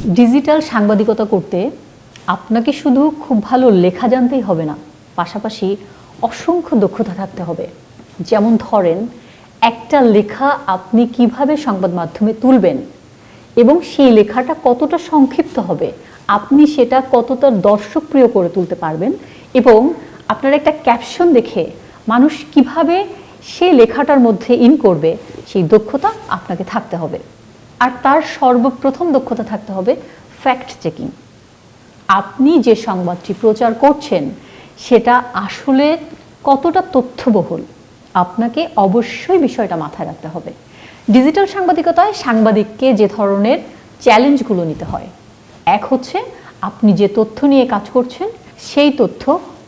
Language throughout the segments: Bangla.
ডিজিটাল সাংবাদিকতা করতে আপনাকে শুধু খুব ভালো লেখা জানতেই হবে না, পাশাপাশি অসংখ্য দক্ষতা থাকতে হবে। যেমন ধরেন, একটা লেখা আপনি কীভাবে সংবাদ মাধ্যমে তুলবেন এবং সেই লেখাটা কতটা সংক্ষিপ্ত হবে, আপনি সেটা কতটা দর্শকপ্রিয় করে তুলতে পারবেন এবং আপনার একটা ক্যাপশন দেখে মানুষ কীভাবে সেই লেখাটার মধ্যে ইন করবে, সেই দক্ষতা আপনাকে থাকতে হবে। আর তার সর্বপ্রথম দক্ষতা থাকতে হবে ফ্যাক্ট চেকিং আপনি যে সংবাদটি প্রচার করছেন, সেটা আসলে কতটা তথ্যবহুল? আপনাকে অবশ্যই বিষয়টা মাথায় রাখতে হবে। ডিজিটাল সাংবাদিকতায় সাংবাদিককে যে ধরনের চ্যালেঞ্জগুলো নিতে হয়, এক হচ্ছে আপনি যে তথ্য নিয়ে কাজ করছেন, সেই তথ্য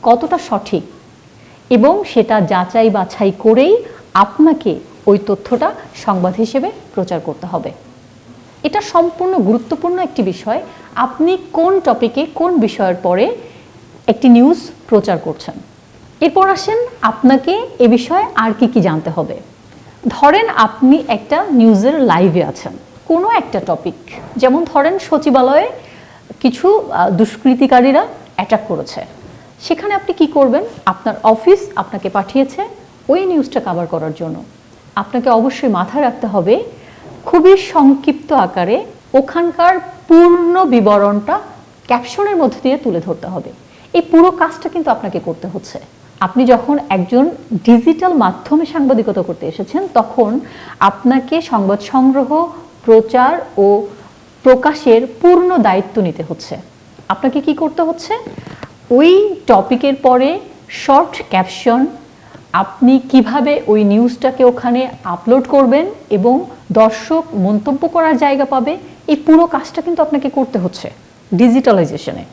কতটা সঠিক এবং সেটা যাচাই বাছাই করেই আপনাকে ওই তথ্যটা সংবাদ হিসেবে প্রচার করতে হবে। এটা সম্পূর্ণ গুরুত্বপূর্ণ একটি বিষয়। আপনি কোন টপিকে কোন বিষয়ের পরে একটি নিউজ প্রচার করছেন? এরপর আসেন আপনাকে এ বিষয়ে আর কি কি জানতে হবে। ধরেন আপনি একটা নিউজের লাইভে আছেন, কোনো একটা টপিক যেমন ধরেন সচিবালয়ে কিছু দুষ্কৃতিকারীরা অ্যাটাক করেছে। সেখানে আপনি কি করবেন? আপনার অফিস আপনাকে পাঠিয়েছে ওই নিউজটা কভার করার জন্য। আপনাকে অবশ্যই মাথায় রাখতে হবে খুবই সংক্ষিপ্ত আকারে ওখানকার পূর্ণ বিবরণটা ক্যাপশনের মধ্যে দিয়ে তুলে ধরতে হবে। এই পুরো কাজটা কিন্তু আপনাকে করতে হচ্ছে। আপনি যখন একজন ডিজিটাল মাধ্যমে সাংবাদিকতা করতে এসেছেন, তখন আপনাকে সংবাদ সংগ্রহ, প্রচার ও প্রকাশের পূর্ণ দায়িত্ব নিতে হচ্ছে। আপনাকে কি করতে হচ্ছে? ওই টপিকের পরে শর্ট ক্যাপশন আপনি কীভাবে ওই নিউজটাকে ওখানে আপলোড করবেন এবং দর্শক মন্তব্য করার জায়গা পাবে, এই পুরো কাজটা কিন্তু আপনাকে করতে হচ্ছে ডিজিটালাইজেশনে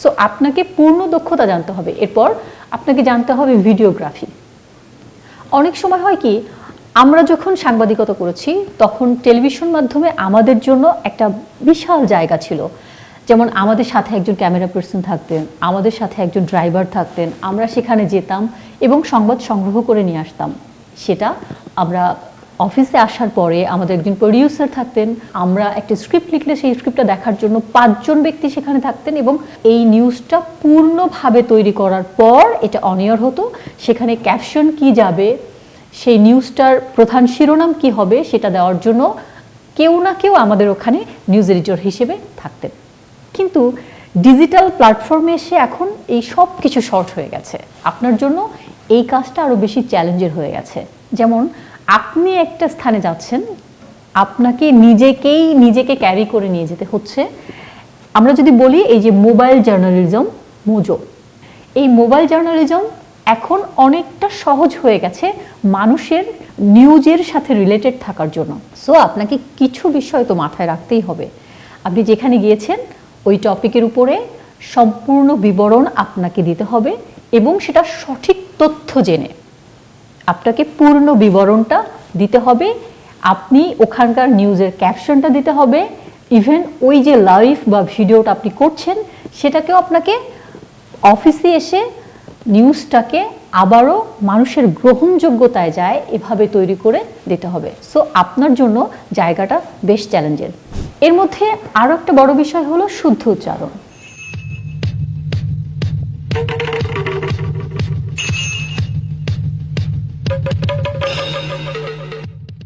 সো আপনাকে পূর্ণ দক্ষতা জানতে হবে। এরপর আপনাকে জানতে হবে ভিডিওগ্রাফি অনেক সময় হয় কি, আমরা যখন সাংবাদিকতা করেছি, তখন টেলিভিশন মাধ্যমে আমাদের জন্য একটা বিশাল জায়গা ছিল। যেমন আমাদের সাথে একজন ক্যামেরা পার্সন থাকতেন, আমাদের সাথে একজন ড্রাইভার থাকতেন, আমরা সেখানে যেতাম এবং সংবাদ সংগ্রহ করে নিয়ে আসতাম। সেটা আমরা অফিসে আসার পরে আমাদের একজন প্রডিউসার থাকতেন। আমরা একটা স্ক্রিপ্ট লিখলে সেই স্ক্রিপ্টটা দেখার জন্য পাঁচজন ব্যক্তি সেখানে থাকতেন এবং এই নিউজটা পূর্ণভাবে তৈরি করার পর এটা অনিয়র হতো। সেখানে ক্যাপশন কি যাবে, সেই নিউজটার প্রধান শিরোনাম কি হবে সেটা দেওয়ার জন্য কেউ না কেউ আমাদের ওখানে নিউজ এডিটর হিসেবে থাকতেন। কিন্তু ডিজিটাল প্ল্যাটফর্মে এসে এখন এই সব কিছু শর্ট হয়ে গেছে। আপনার জন্য এই কাজটা আরও বেশি চ্যালেঞ্জের হয়ে গেছে। যেমন, আপনি একটা স্থানে যাচ্ছেন, আপনাকে নিজেকেই, নিজেকে ক্যারি করে নিয়ে যেতে হচ্ছে। আমরা যদি বলি এই যে মোবাইল জার্নালিজম মোজো এই মোবাইল জার্নালিজম এখন অনেকটা সহজ হয়ে গেছে মানুষের নিউজের সাথে রিলেটেড থাকার জন্য। সো আপনাকে কিছু বিষয় তো মাথায় রাখতেই হবে। আপনি যেখানে গিয়েছেন, ওই টপিকের উপরে সম্পূর্ণ বিবরণ আপনাকে দিতে হবে। এবং সেটা সঠিক তথ্য জেনে। আপনাকে পূর্ণ বিবরণটা দিতে হবে। আপনি ওখানকার নিউজের ক্যাপশনটা দিতে হবে। ইভেন ওই যে লাইভ বা ভিডিওটা আপনি করছেন, সেটাকেও আপনাকে অফিসে এসে নিউজটাকে আবারও মানুষের গ্রহণযোগ্যতায় যায়, এভাবে তৈরি করে দিতে হবে। সো আপনার জন্য জায়গাটা বেশ চ্যালেঞ্জের এর মধ্যে আরও একটা বড় বিষয় হলো শুদ্ধ উচ্চারণ।